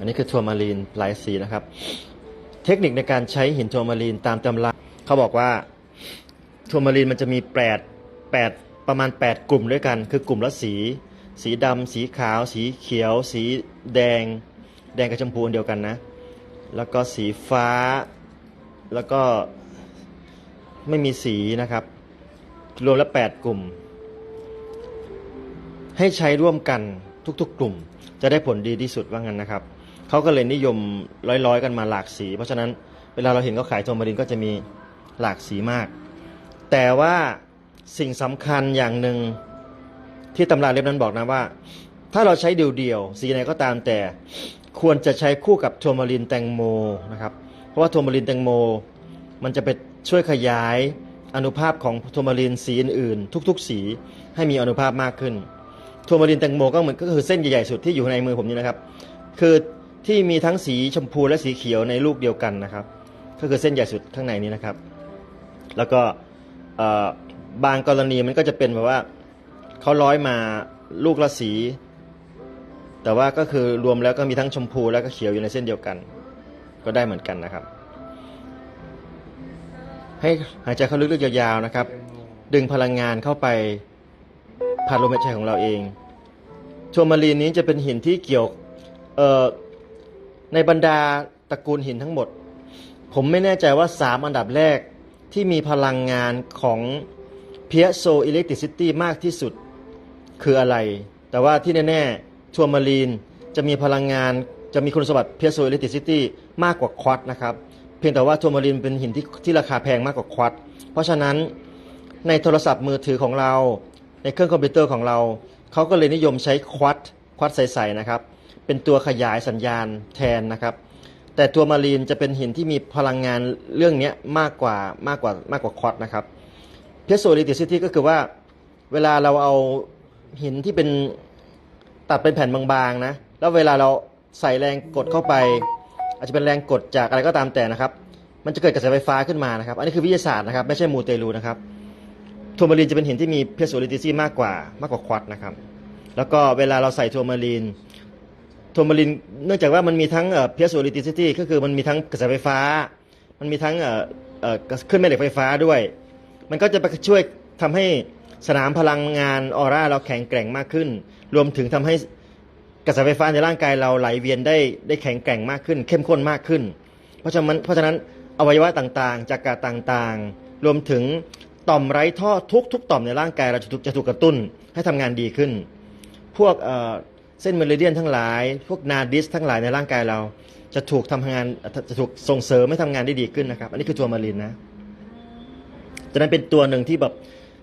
อันนี้คือทัวร์มารีนหลายสีนะครับ เทคนิคในการใช้หินทัวร์มารีนตามตำราเขาบอกว่าทัวร์มารีนมันจะมีแปดแปดประมาณ 8 กลุ่มด้วยกัน คือกลุ่มละสี สีดำสีขาว สีเขียว สีแดง แดงกับชมพูอันเดียวกันนะ แล้วก็สีฟ้า แล้วก็ไม่มีสีนะครับ รวมแล้ว8กลุ่ม ให้ใช้ร่วมกันทุกๆกลุ่มจะได้ผลดีที่สุดว่างั้นนะครับ เขาก็เลยนิยมร้อยๆ กันมาหลากสี เพราะฉะนั้นเวลาเราเห็นเขาขายโทมารินก็จะมีหลากสีมาก แต่ว่าสิ่งสำคัญอย่างหนึ่งที่ตำราเล่มนั้นบอกนะว่า ถ้าเราใช้เดี่ยวๆสีไหนก็ตามแต่ควรจะใช้คู่กับโทมารินแตงโมนะครับ เพราะว่าโทมารินแตงโม มันจะไปช่วยขยายอนุภาพของโทมารินสีอื่นๆ ทุกๆ สีให้มีอนุภาพมากขึ้น โทมารินแตงโมก็เหมือนก็คือเส้นใหญ่ๆสุดที่อยู่ในมือผมนี่นะครับ คือ ที่มีทั้งสีชมพูและสีเขียวในลูกเดียวกันนะครับ ก็คือเส้นใหญ่สุดข้างในนี้นะครับ แล้วก็บางกรณีมันก็จะเป็นแบบว่าเขาร้อยมาลูกละสี แต่ว่าก็คือรวมแล้วก็มีทั้งชมพูและก็เขียวอยู่ในเส้นเดียวกัน ก็ได้เหมือนกันนะครับ ให้หายใจเข้าลึกๆยาวๆนะครับ ดึงพลังงานเข้าไปผ่านลมหายใจของเราเองทัวมารีนนี้จะเป็นหินที่เกี่ยวเอ่อ ในบรรดาตระกูลหินทั้งหมด ผมไม่แน่ใจว่า 3 อันดับแรกที่มีพลังงานของเพียโซอิเล็กตริซิตี้มากที่สุดคืออะไร แต่ว่าที่แน่ๆทัวร์มารีนจะมีพลังงานจะมีคุณสมบัติเพียโซอิเล็กตริซิตี้มากกว่าควอตนะครับ เพียงแต่ว่าทัวร์มารีนเป็นหินที่ที่ราคาแพงมากกว่าควอตเพราะฉะนั้นในโทรศัพท์มือถือของเรา ในเครื่องคอมพิวเตอร์ของเรา เขาก็เลยนิยมใช้ควอตควอตใสๆนะครับ เป็นตัวขยายสัญญาณแทนนะครับ แต่ตัวมารีนจะเป็นหินที่มีพลังงานเรื่องนี้มากกว่ามากกว่ามากกว่าควอตนะครับเพโซลิติซิตี้ก็คือว่าเวลาเราเอาหินที่เป็นตัดเป็นแผ่นบางๆนะแล้วเวลาเราใส่แรงกดเข้าไป อาจจะเป็นแรงกดจากอะไรก็ตามแต่นะครับมันจะเกิดกระแสไฟฟ้าขึ้นมานะครับ อันนี้คือวิทยาศาสตร์นะครับ ไม่ใช่มูเตลูนะครับทัวมารีนจะเป็นหินที่มีเพโซลิติซีมากกว่ามากกว่าควอตนะครับ แล้วก็เวลาเราใส่ทัวมารีน โทมารีนเนื่องจากว่ามันมีทั้งเพียโซลิติซิตี้ก็คือมันมีทั้งกระแสไฟฟ้า มันมีทั้งเอ่อเอ่อขึ้นแม่เหล็กไฟฟ้าด้วย มันก็จะไปช่วยทำให้สนามพลังงานออร่าเราแข็งแกร่งมากขึ้น รวมถึงทำให้กระแสไฟฟ้าในร่างกายเราไหลเวียนได้ได้แข็งแกร่งมากขึ้น เข้มข้นมากขึ้น เพราะฉะนั้นเพราะฉะนั้นอวัยวะต่างๆจากกาต่างๆ รวมถึงต่อมไร้ท่อทุกทุกต่อมในร่างกายเราจะถูกจะถูกกระตุ้นให้ทำงานดีขึ้น พวก เส้นเมริเดียนทั้งหลาย พวกนาดิสทั้งหลายในร่างกายเรา จะถูกทำงานจะถูกส่งเสริมให้ทำงานได้ดีขึ้นนะครับ อันนี้คือตัวมารินนะจะนั้นเป็นตัวหนึ่งที่แบบ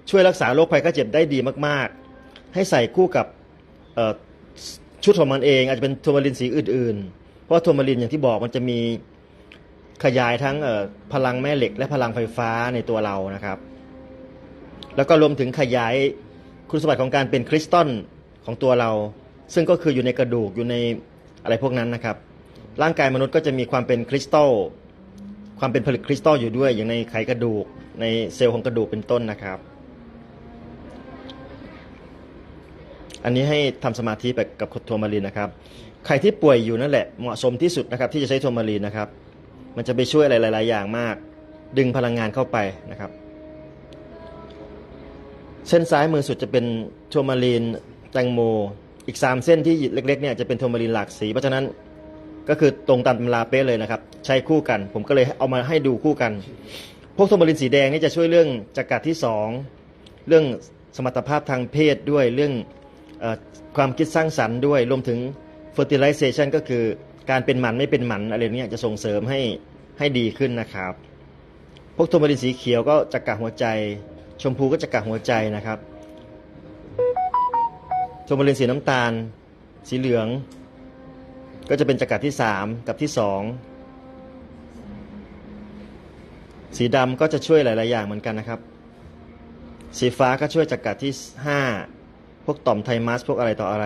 ช่วยรักษาโรคภัยไข้เจ็บได้ดีมาก ๆ ให้ใส่คู่กับชุดของมันเอง อาจจะเป็นทัวมารินสีอื่น ๆ เพราะทัวมารินอย่างที่บอกมันจะมีขยายทั้งพลังแม่เหล็ก และพลังไฟฟ้าในตัวเรานะครับ แล้วก็รวมถึงขยายคุณสมบัติของการเป็นคริสตัลของตัวเรา ซึ่งก็คืออยู่ในกระดูกอยู่ในอะไรพวกนั้นนะครับ ร่างกายมนุษย์ก็จะมีความเป็นคริสตัลความเป็นผลึกคริสตัลอยู่ด้วยอย่างในไขกระดูกในเซลล์ของกระดูกเป็นต้นนะครับ อันนี้ให้ทำสมาธิไปกับทัวร์มารีนนะครับ ใครที่ป่วยอยู่นั่นแหละเหมาะสมที่สุดนะครับ ที่จะใช้ทัวร์มารีนนะครับ มันจะไปช่วยอะไรหลาย ๆ อย่างมาก ดึงพลังงานเข้าไปนะครับ เส้นซ้ายมือสุดจะเป็นทัวร์มารีนแตงโม อีก 3 เส้นที่เล็กๆเนี่ยจะเป็นโทมารีนหลากสีเพราะฉะนั้นก็คือตรงตามตำราเป๊ะเลยนะครับ ใช้คู่กัน ผมก็เลยเอามาให้ดูคู่กัน พวกโทมารีนสีแดงนี่จะช่วยเรื่องจักระที่ 2 เรื่องสมรรถภาพทางเพศด้วยเรื่องอความคิดสร้างสรรค์ด้วยรวมถึง fertilization ก็คือการเป็นหมันไม่เป็นหมันอะไรเนี้ยจะส่งเสริมให้ให้ดีขึ้นนะครับ พวกโทมารินสีเขียวก็จักระหัวใจ ชมพูก็จักระหัวใจนะครับ ชมพูรินสีน้ำตาล สีเหลือง ก็จะเป็นจักระที่สามกับที่สองสีดำก็จะช่วยหลาย ๆ อย่างเหมือนกันนะครับ สีฟ้าก็ช่วยจักระที่ห้าพวกต่อมไทมัสพวกอะไรต่ออะไร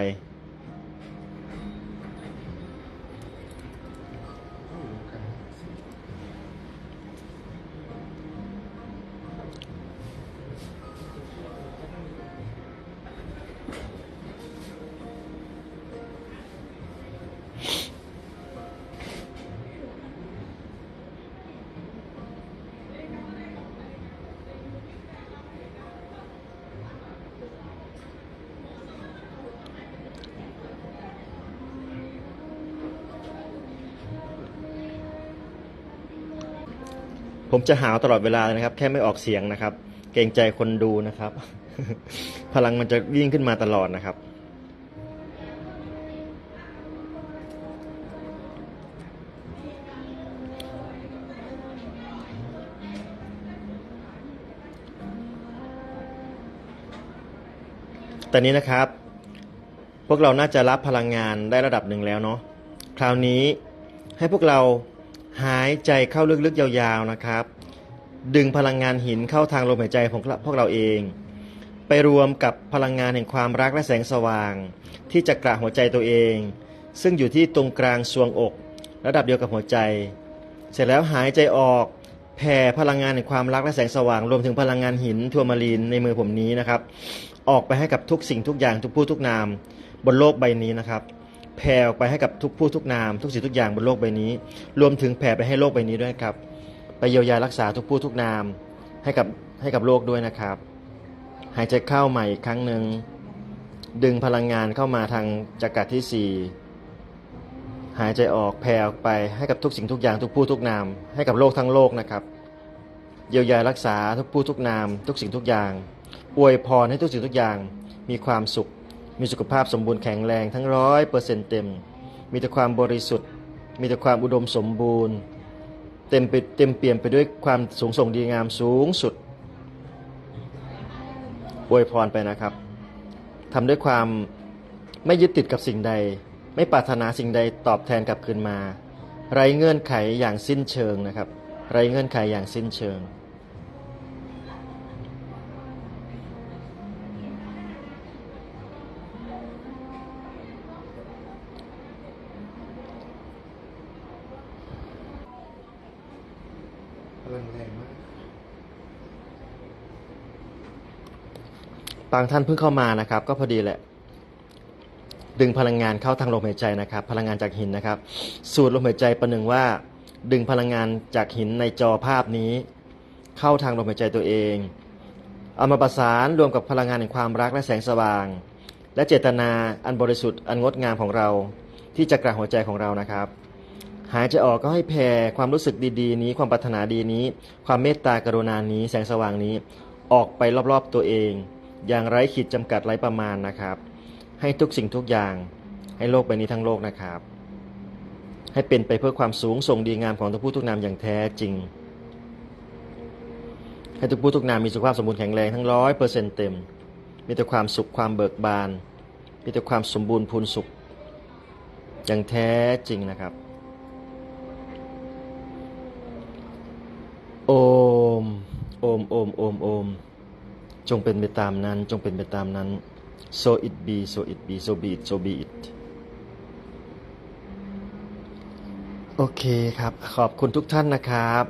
ผมจะหาวตลอดเวลานะครับ แค่ไม่ออกเสียงนะครับ เกรงใจคนดูนะครับ พลังมันจะวิ่งขึ้นมาตลอดนะครับ แต่นี้นะครับ พวกเราน่าจะรับพลังงานได้ระดับหนึ่งแล้วเนาะคราวนี้ให้พวกเรา หายใจเข้าลึกๆ ยาวๆนะครับ ดึงพลังงานหินเข้าทางลมหายใจของพวกเราเอง ไปรวมกับพลังงานแห่งความรักและแสงสว่าง ที่จะกระหัวใจตัวเอง ซึ่งอยู่ที่ตรงกลางซวงอก ระดับเดียวกับหัวใจ เสร็จแล้วหายใจออกแผ่พลังงานแห่งความรักและแสงสว่าง รวมถึงพลังงานหินทัวมารีนในมือผมนี้นะครับ ออกไปให้กับทุกสิ่งทุกอย่างทุกผู้ทุกนาม บนโลกใบนี้นะครับ แผ่ออกไปให้กับทุกผู้ทุกนาม ทุกสิ่งทุกอย่างบนโลกใบนี้ รวมถึงแผ่ไปให้โลกใบนี้ด้วยครับ ไปเยียวยารักษาทุกผู้ทุกนามให้กับให้กับโลกด้วยนะครับ หายใจเข้าใหม่อีกครั้งหนึ่งดึงพลังงานเข้ามาทางจักรที่สี่หายใจออกแผ่ออกไปให้กับทุกสิ่งทุกอย่างทุกผู้ทุกนาม ให้กับโลกทั้งโลกนะครับเยียวยารักษาทุกผู้ทุกนาม ทุกสิ่งทุกอย่าง อวยพรให้ทุกสิ่งทุกอย่างมีความสุข มีสุขภาพสมบูรณ์แข็งแรงทั้งร้อยเปอร์เซ็นต์เต็ม มีแต่ความบริสุทธิ์ มีแต่ความอุดมสมบูรณ์ เต็มไปเต็มเปี่ยมไปด้วยความสูงส่งดีงามสูงสุดอวยพรไปนะครับทำด้วยความไม่ยึดติดกับสิ่งใด ไม่ปรารถนาสิ่งใดตอบแทนกลับคืนมา ไรเงื่อนไขอย่างสิ้นเชิงนะครับ ไรเงื่อนไขอย่างสิ้นเชิง ลังแรงมาก บางท่านเพิ่งเข้ามานะครับ ก็พอดีแหละ ดึงพลังงานเข้าทางลมหายใจนะครับ พลังงานจากหินนะครับ สูดลมหายใจประหนึ่งว่า ดึงพลังงานจากหินในจอภาพนี้ เข้าทางลมหายใจตัวเองเอามาประสานรวมกับพลังงานแห่งความรักและแสงสว่าง และเจตนาอันบริสุทธิ์อันงดงามของเรา ที่จะกระหัวใจของเรานะครับ หายใจออกก็ให้แผ่ความรู้สึกดีๆ นี้ความปรารถนาดีนี้ ความเมตตากรุณานี้แสงสว่างนี้ ออกไปรอบๆตัวเอง อย่างไร้ขีดจำกัดไร้ประมาณนะครับ ให้ทุกสิ่งทุกอย่างให้โลกใบนี้ทั้งโลกนะครับ ให้เป็นไปเพื่อความสูงส่งดีงามของทุกผู้ทุกนามอย่างแท้จริง ให้ทุกผู้ทุกนามมีสุขภาพสมบูรณ์แข็งแรงทั้งร้อยเปอร์เซ็นต์เต็ม มีแต่ความสุขความเบิกบาน มีแต่ความสมบูรณ์พูนสุข อย่างแท้จริงนะครับ โอม โอม โอม โอม โอม จงเป็นไปตามนั้น จงเป็นไปตามนั้น so it be so it be so be it so be it โอเคครับ ขอบคุณทุกท่านนะครับ